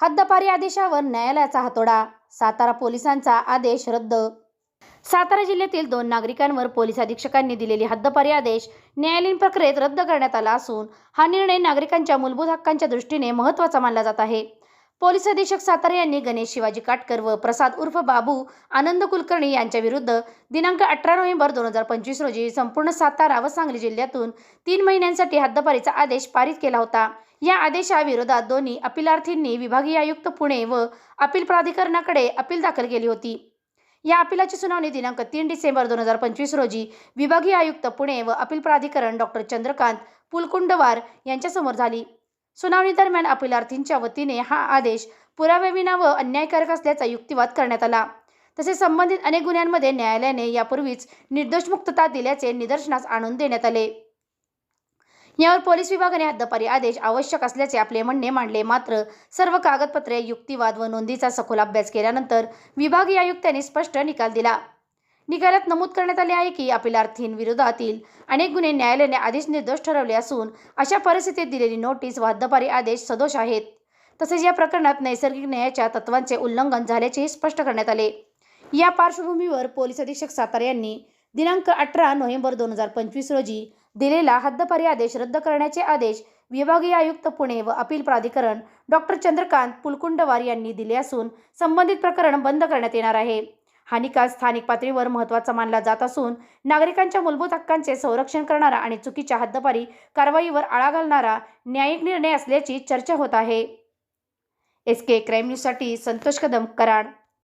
हद्दपारी आदेशावर न्यायालयाचा हातोडा सातारा पोलिसांचा आदेश रद्द. सातारा जिल्ह्यातील दोन नागरिकांवर पोलीस अधीक्षकांनी दिलेली हद्दपारी आदेश न्यायालयीन प्रक्रियेत रद्द करण्यात आला असून हा निर्णय नागरिकांच्या मूलभूत हक्कांच्या दृष्टीने महत्त्वाचा मानला जात आहे. पोलीस अधीक्षक सातारा यांनी गणेश शिवाजी काटकर व प्रसाद उर्फ बाबू आनंद कुलकर्णी यांच्या विरुद्ध दिनांक अठरा नोव्हेंबर दोन हजार पंचवीस रोजी संपूर्ण सातारा व सांगली जिल्ह्यातून तीन महिन्यांसाठी हद्दपारीचा आदेश पारित केला होता. या आदेशाविरोधात दोन्ही अपिलार्थींनी विभागीय आयुक्त पुणे व अपील प्राधिकरणाकडे अपील दाखल केली होती. या अपिलाची सुनावणी दिनांक तीन डिसेंबर दोन हजार पंचवीस रोजी विभागीय आयुक्त पुणे व अपील प्राधिकरण डॉक्टर चंद्रकांत पुलकुंडवार यांच्यासमोर झाली. सुनावणी दरम्यान अपिलार्थींच्या वतीने हा आदेश पुराव्याविना व अन्यायकारक असल्याचा युक्तिवाद करण्यात आला. तसेच संबंधित अनेक गुन्ह्यांमध्ये न्यायालयाने यापूर्वीच निर्दोष मुक्तता दिल्याचे निदर्शनास आणून देण्यात आले. यावर पोलीस विभागाने हद्दपारी आदेश आवश्यक असल्याचे आपले म्हणणे मांडले. मात्र सर्व कागदपत्रे युक्तिवाद व नोंदीचा सखोल अभ्यास केल्यानंतर विभागीय आयुक्तांनी स्पष्ट निकाल दिला. निकालात नमूद करण्यात आले आहे की अपिलार्थींविरोधातील अनेक गुन्हे न्यायालयाने आधीच निर्दोष ठरवले असून अशा परिस्थितीत दिलेली नोटीस व हद्दपारी आदेश सदोष आहेत. तसेच या प्रकरणात नैसर्गिक न्यायाच्या तत्वांचे उल्लंघन झाल्याचेही स्पष्ट करण्यात आले. या पार्श्वभूमीवर पोलीस अधीक्षक सातारा यांनी दिनांक अठरा नोव्हेंबर दोन हजार पंचवीस रोजी दिलेला हद्दपारी आदेश रद्द करण्याचे आदेश विभागीय आयुक्त पुणे व अपील प्राधिकरण डॉक्टर चंद्रकांत पुलकुंडवार यांनी दिले असून संबंधित प्रकरण बंद करण्यात येणार आहे. हा निकाल स्थानिक पातळीवर महत्त्वाचा मानला जात असून नागरिकांच्या मूलभूत हक्कांचे संरक्षण करणारा आणि चुकीच्या हद्दपारी कारवाईवर आळा घालणारा न्यायिक निर्णय असल्याची चर्चा होत आहे. एस के क्राईम न्यूजसाठी संतोष कदम कराड.